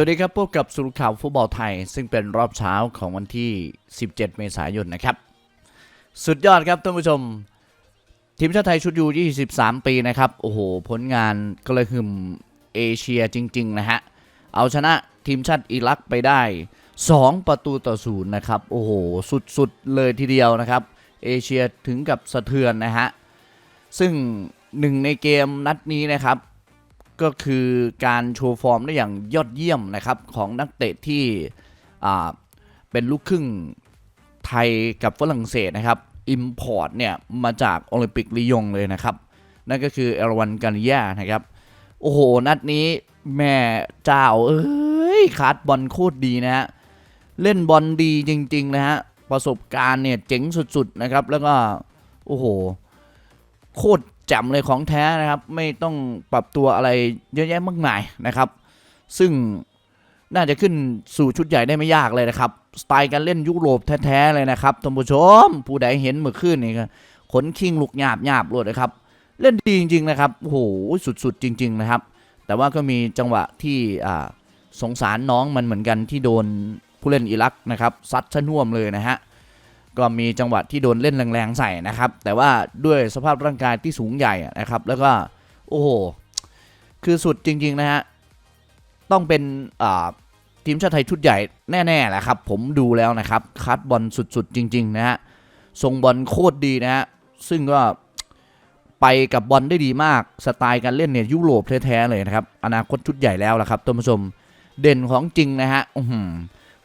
วัสดีครับพบกับสรุปข่าวฟุตบอลไทย ซึ่งเป็นรอบเช้าของวันที่ 17 เมษายนนะครับ สุดยอดครับท่านผู้ชม ทีมชาติไทยชุดยู 23 ปีนะครับ โอ้โห ผลงานก็เลยหึมเอเชียจริง ๆ นะฮะ เอาชนะทีมชาติอิรักไปได้ 2 ประตูต่อศูนย์นะครับ โอ้โห สุด ๆ เลยทีเดียวนะครับ เอเชียถึงกับสะเทือนนะฮะ ซึ่งหนึ่งในเกมนัดนี้นะครับ ก็คือการโชว์ฟอร์มได้อย่างยอดเยี่ยมนะครับของนักเตะที่เป็นลูกครึ่งไทยกับฝรั่งเศสนะครับอิมพอร์ตเนี่ยมาจากโอลิมปิกลียงเลยนะครับ นั่นก็คือเอรวันกานิยานะครับ โอ้โห นัดนี้แม่เจ้าเอ้ยคาดบอลโคตรดีนะฮะ เล่นบอลดีจริง ๆ นะฮะ ประสบการณ์เนี่ยเจ๋งสุด ๆ นะครับ แล้วก็ โอ้โห โคตร แจ่มเลยของแท้นะครับ ไม่ต้องปรับตัวอะไรเยอะแยะมากมายนะครับ ซึ่งน่าจะขึ้นสู่ชุดใหญ่ได้ไม่ยากเลยนะครับ สไตล์การเล่นยุโรปแท้ๆเลยนะครับท่านผู้ชม ผู้ใดเห็นเมื่อคืนนี่ก็ขนคิงลุกหยาบหยาบเลยนะครับ เล่นดีจริง ๆ นะครับโอ้โหสุดๆ จริง ๆ นะครับ แต่ว่าก็มีจังหวะที่สงสารน้องมันเหมือนกันที่โดนผู้เล่นอิรักนะครับซัดชะน่วมเลยนะฮะ ก็มีจังหวะที่โดนเล่นแรงๆใส่นะครับ แต่ว่าด้วยสภาพร่างกายที่สูงใหญ่นะครับ แล้วก็โอ้โหคือสุดจริงๆนะฮะต้องเป็นทีมชาติไทยชุดใหญ่แน่ๆแหละครับ ผมดูแล้วนะครับคัดบอลสุดๆจริง ๆ นะฮะทรงบอลโคตรดีนะฮะซึ่งก็ไปกับบอลได้ดีมากสไตล์การเล่นเนี่ยยุโรปแท้ๆเลยนะครับ อนาคตชุดใหญ่แล้วละครับท่านผู้ชมเด่นของจริงนะฮะอื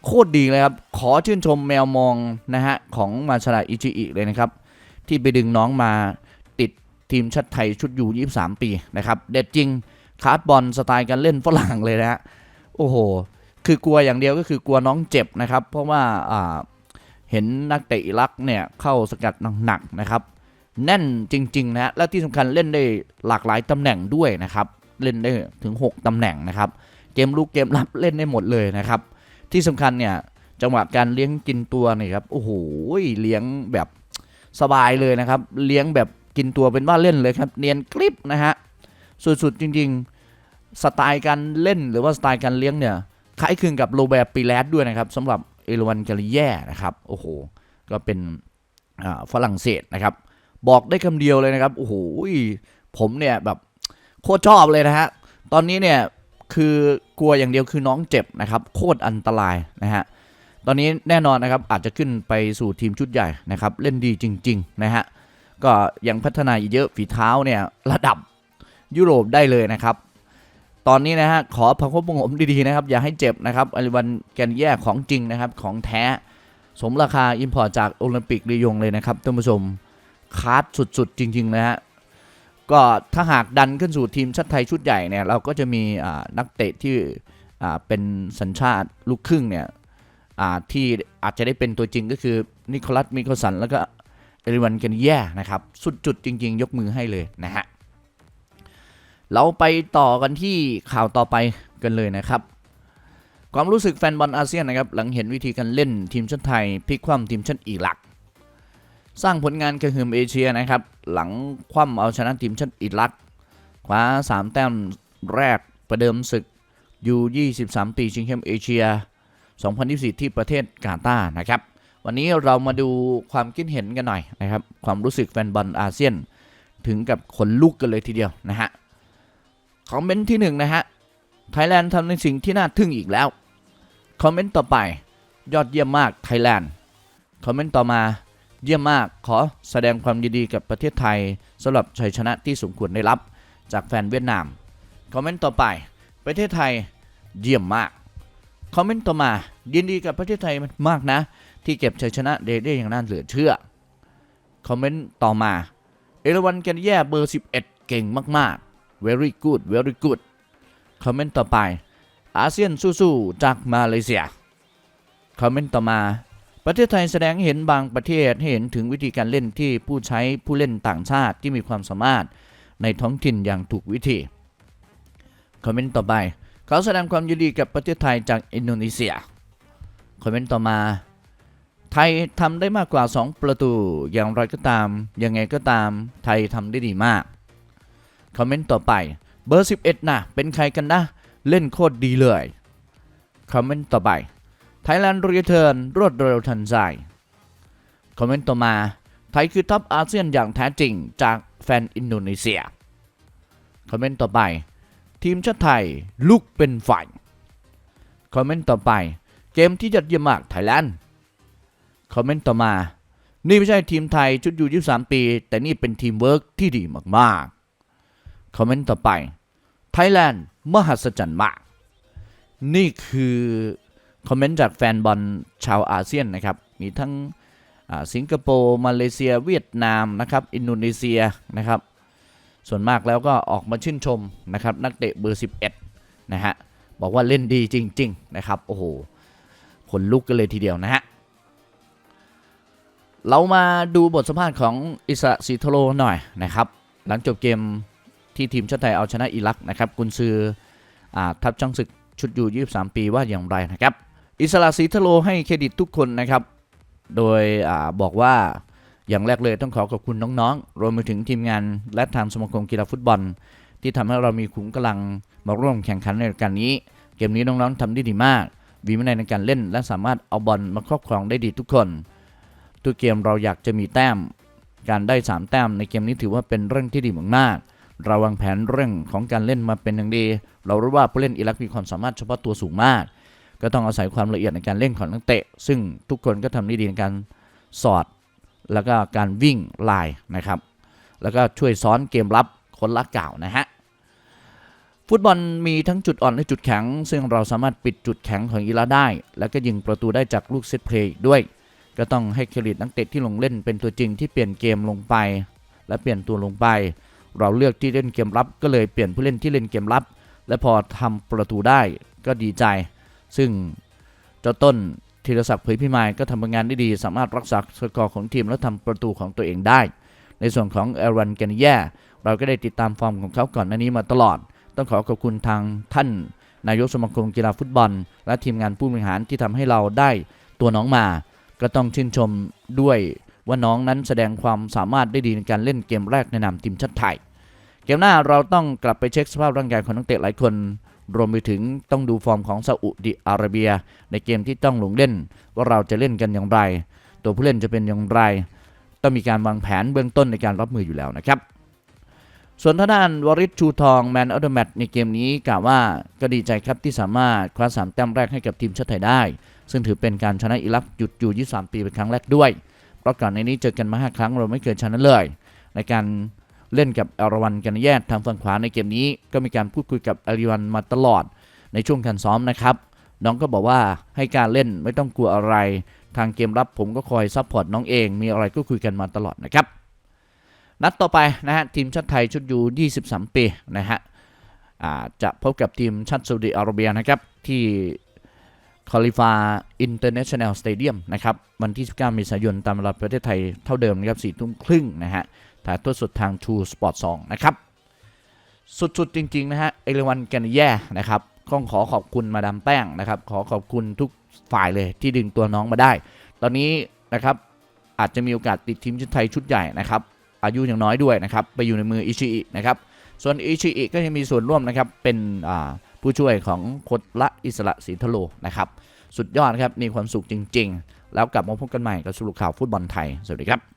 โคตรดีเลยครับ ขอชื่นชมแมวมองนะฮะ ของมาชาดาอิจิอิเลยนะครับ ที่ไปดึงน้องมาติดทีมชาติไทยชุดยู23 ปีนะครับ เด็ดจริงคาร์ดบอลสไตล์การเล่นฝรั่งเลยนะฮะ โอ้โห คือกลัวอย่างเดียวก็คือกลัวน้องเจ็บนะครับ เพราะว่าอ่าเห็นนักเตะอิรักเนี่ยเข้าสกัดหนักๆนะครับ แน่นจริง ๆ นะฮะและที่สำคัญเล่นได้หลากหลายตำแหน่งด้วยนะครับ เล่นได้ถึง 6ตำแหน่งนะครับ เกมลุกเกมรับเล่นได้หมดเลยนะครับ ที่สำคัญเนี่ยจังหวะการเลี้ยงกินตัวเนี่ยครับโอ้โหเลี้ยงแบบสบายเลยนะครับ เลี้ยงแบบกินตัวเป็นว่าเล่นเลยครับ เนียนกริบนะฮะสุดๆจริงๆสไตล์การเล่นหรือว่าสไตล์การเลี้ยงเนี่ยคล้ายคลึงกับโรเบิร์ตปีแลสด้วยนะครับสำหรับเอรวันกาลิแย่นะครับโอ้โหก็เป็นอ่าฝรั่งเศสนะครับ บอกได้คำเดียวเลยนะครับโอ้โหผมเนี่ยแบบโคตรชอบเลยนะฮะตอนนี้เนี่ยคือ ลัวอย่างเดียวคือน้องเจ็บนะครับ โคตรอันตรายนะฮะตอนนี้แน่นอนนะครับอาจจะขึ้นไปสู่ทีมชุดใหญ่นะครับ เล่นดีจริง ๆ นะฮะก็ยังพัฒนาอีกเยอะฝีเท้าเนี่ยระดับยุโรปได้เลยนะครับ ตอนนี้นะฮะขอพังคบประหงมดีๆนะครับ อย่าให้เจ็บนะครับอลิวันแกนแย่ของจริงนะครับของแท้ สมราคาอิมพอร์ตจากโอลิมปิกลียงเลยนะครับท่านผู้ชมคาดสุดๆ จริง ๆ นะฮะ ก็ถ้าหากดันขึ้นสู่ทีมชาติไทยชุดใหญ่เนี่ยเราก็จะมีนักเตะที่เป็นสัญชาติลูกครึ่งเนี่ยที่อาจจะได้เป็นตัวจริงก็คือนิโคลัสมิโคสันแล้วก็เอริวันเกนแย่นะครับ สุดจุดจริง ๆ ยกมือให้เลยนะฮะเราไปต่อกันที่ข่าวต่อไปกันเลยนะครับ ความรู้สึกแฟนบอลอาเซียนนะครับ หลังเห็นวิธีการเล่นทีมชาติไทยพลิกคว่ำทีมชาติอิรัก สร้างผลงานกระหึ่มเอเชียนะครับ หลังคว่ำเอาชนะทีมชาติอิรักคว้า 3 แต้มแรกประเดิมศึกยู23 ปีชิงแชมป์เอเชีย 2024 ที่ประเทศกาตาร์นะครับ วันนี้เรามาดูความคิดเห็นกันหน่อยนะครับ ความรู้สึกแฟนบอลอาเซียน ถึงกับขนลุกกันเลยทีเดียวนะฮะคอมเมนต์ที่ 1 นะฮะไทยแลนด์ทำในสิ่งที่น่าทึ่งอีกแล้ว คอมเมนต์ต่อไป ยอดเยี่ยมมากไทยแลนด์ คอมเมนต์ต่อมา เยี่ยมมากขอแสดงความยินดีกับประเทศไทยสำหรับชัยชนะที่สมควรได้รับจากแฟนเวียดนาม คอมเมนต์ต่อไปประเทศไทยเยี่ยมมาก คอมเมนต์ต่อมายินดีกับประเทศไทยมากนะ ที่เก็บชัยชนะได้ได้อย่างน่าเหลือเชื่อ คอมเมนต์ต่อมา เอราวันแกนแย่เบอร์ 11 เก่งมากๆ very good very good คอมเมนต์ต่อไป อาเซียนสู้ๆจากมาเลเซีย คอมเมนต์ต่อมา ประเทศไทยแสดงเห็นบางประเทศเห็นถึงวิธีการเล่นที่ผู้ใช้ผู้เล่นต่างชาติที่มีความสามารถในท้องถิ่นอย่างถูกวิธีคอมเมนต์ต่อไปเขาแสดงความยินดีกับประเทศไทยจากอินโดนีเซียคอมเมนต์ต่อมาไทยทำได้มากกว่า 2 ประตูอย่างไรก็ตาม ยังไงก็ตามไทยทำได้ดีมาก คอมเมนต์ต่อไปเบอร์ 11นะเป็นใครกันนะ เล่นโคตรดีเลย คอมเมนต์ต่อไป Thailand Return รวดเร็วทันใจ คอมเมนต์ต่อมา ไทยคือท็อปอาเซียนอย่างแท้จริงจากแฟนอินโดนีเซีย คอมเมนต์ต่อไป ทีมชาติไทยลุกเป็นฝ่าย คอมเมนต์ต่อไป เกมที่ยอดเยี่ยมมากไทยแลนด์ คอมเมนต์ต่อมา นี่ไม่ใช่ทีมไทยชุดอยู่23 ปี แต่นี่เป็นทีมเวิร์กที่ดีมากๆ คอมเมนต์ต่อไป ไทยแลนด์มหัศจรรย์มาก นี่คือ คอมเมนต์จากแฟนบอลชาวอาเซียนนะครับ มีทั้งสิงคโปร์ มาเลเซีย เวียดนามนะครับ อินโดนีเซียนะครับ ส่วนมากแล้วก็ออกมาชื่นชมนะครับ นักเตะเบอร์ 11 นะฮะ บอกว่าเล่นดีจริง ๆ นะครับ โอ้โหขนลุกกันเลยทีเดียวนะฮะ เรามาดูบทสัมภาษณ์ของอิสระศรีทโลหน่อยนะครับ หลังจบเกมที่ทีมชาติไทยเอาชนะอิรักนะครับ กุนซืออทัพช่างศึกชุดยู่23 ปีว่าอย่างไรนะครับ อิสระศรีทโลให้เครดิตทุกคนนะครับ โดยอบอกว่าอย่างแรกเลยต้องขอขอบคุณน้องๆ รวมไปถึงทีมงานและทางสมาคมกีฬาฟุตบอล ที่ทำให้เรามีขุมกำลังมาร่วมแข่งขันในรายการนี้ เกมนี้น้องๆทำได้ดีมากมีวินัยในการเล่น และสามารถเอาบอลมาครอบครองได้ดีทุกคนทุกเกมเราอยากจะมีแต้ม การได้ 3 แต้มในเกมนี้ถือว่าเป็นเรื่องที่ดีมากๆเราวางแผนเรื่องของการเล่นมาเป็นอย่างดี เรารู้ว่าผู้เล่นอิรักมีความสามารถเฉพาะตัวสูงมาก ก็ต้องอาศัยความละเอียดในการเล่นของนักเตะ ซึ่งทุกคนก็ทำได้ดีในการสอด แล้วก็การวิ่งลายนะครับ แล้วก็ช่วยซ้อนเกมรับคนละเก่านะฮะ ฟุตบอลมีทั้งจุดอ่อนและจุดแข็ง ซึ่งเราสามารถปิดจุดแข็งของอิรักได้ แล้วก็ยิงประตูได้จากลูกเซตเพลย์ด้วย ก็ต้องให้เครดิตนักเตะที่ลงเล่นเป็นตัวจริงที่เปลี่ยนเกมลงไป และเปลี่ยนตัวลงไป เราเลือกที่เล่นเกมรับ ก็เลยเปลี่ยนผู้เล่นที่เล่นเกมรับ และพอทำประตูได้ก็ดีใจ ซึ่งเจ้าต้นธีรศักดิ์เผยพิมายก็ทำงานได้ดี สามารถรักษาสกอร์ของทีมและทำประตูของตัวเองได้ ในส่วนของเอรันแกนแย่เราก็ได้ติดตามฟอร์มของเขาก่อนหน้านี้มาตลอด ต้องขอขอบคุณทางท่าน นายกสมาคมกีฬาฟุตบอล และทีมงานผู้บริหารที่ทำให้เราได้ตัวน้องมา ก็ต้องชื่นชมด้วยว่าน้องนั้นแสดงความสามารถได้ดีในการเล่นเกมแรกในนามทีมชาติไทย เกมหน้าเราต้องกลับไปเช็คสภาพร่างกายของนักเตะหลายคน รวมไปถึงต้องดูฟอร์มของซาอุดิอาระเบีย ในเกมที่ต้องลงเล่น ว่าเราจะเล่นกันอย่างไร ตัวผู้เล่นจะเป็นอย่างไร ต้องมีการวางแผนเบื้องต้นในการรับมืออยู่แล้วนะครับ ส่วนทางด้านวริศชูทองแมนออเดอร์แมตในเกมนี้กล่าวว่าก็ดีใจครับที่สามารถคว้าสามแต้มแรกให้กับทีมชาติไทยได้ ซึ่งถือเป็นการชนะอิรักหยุดอยู่ 23 ปีเป็นครั้งแรกด้วย เพราะก่อนในนี้เจอกันมา 5 ครั้งเราไม่เคยชนะเลย ในการ เล่นกับอารวันกันแยกทางฝั่งขวาในเกมนี้ ก็มีการพูดคุยกับอาริวันมาตลอดในช่วงการซ้อมนะครับ น้องก็บอกว่าให้การเล่นไม่ต้องกลัวอะไร ทางเกมรับผมก็คอยซัพพอร์ตน้องเอง มีอะไรก็คุยกันมาตลอดนะครับ นัดต่อไปนะฮะทีมชาติไทยชุดยู23 ปีนะฮะจะพบกับทีมชาติซาอุดิอาระเบียนะครับที่คอลิฟาอินเตอร์เนชั่นแนลสเตเดียมนะครับ วันที่ 19 เมษายนตามเวลาประเทศไทยเท่าเดิมนะครับ4ทุ่มครึ่งนะฮะ ถ่ายทอดสดทาง True Sport 2 นะครับ สุดๆจริง ๆ นะฮะ เอเลวันแกนแย่นะครับต้องขอขอบคุณมาดามแป้งนะครับ ขอขอบคุณทุกฝ่ายเลยที่ดึงตัวน้องมาได้ ตอนนี้นะครับอาจจะมีโอกาสติดทีมชาติไทยชุดใหญ่นะครับ อายุยังน้อยด้วยนะครับ ไปอยู่ในมืออิชิอินะครับ ส่วนอิชิอิก็ยังมีส่วนร่วมนะครับ เป็นผู้ช่วยของโคดละอิสระศรีทโลนะครับ สุดยอดครับ มีความสุขจริง ๆ แล้วกลับมาพบกันใหม่กับสรุปข่าวฟุตบอลไทย สวัสดีครับ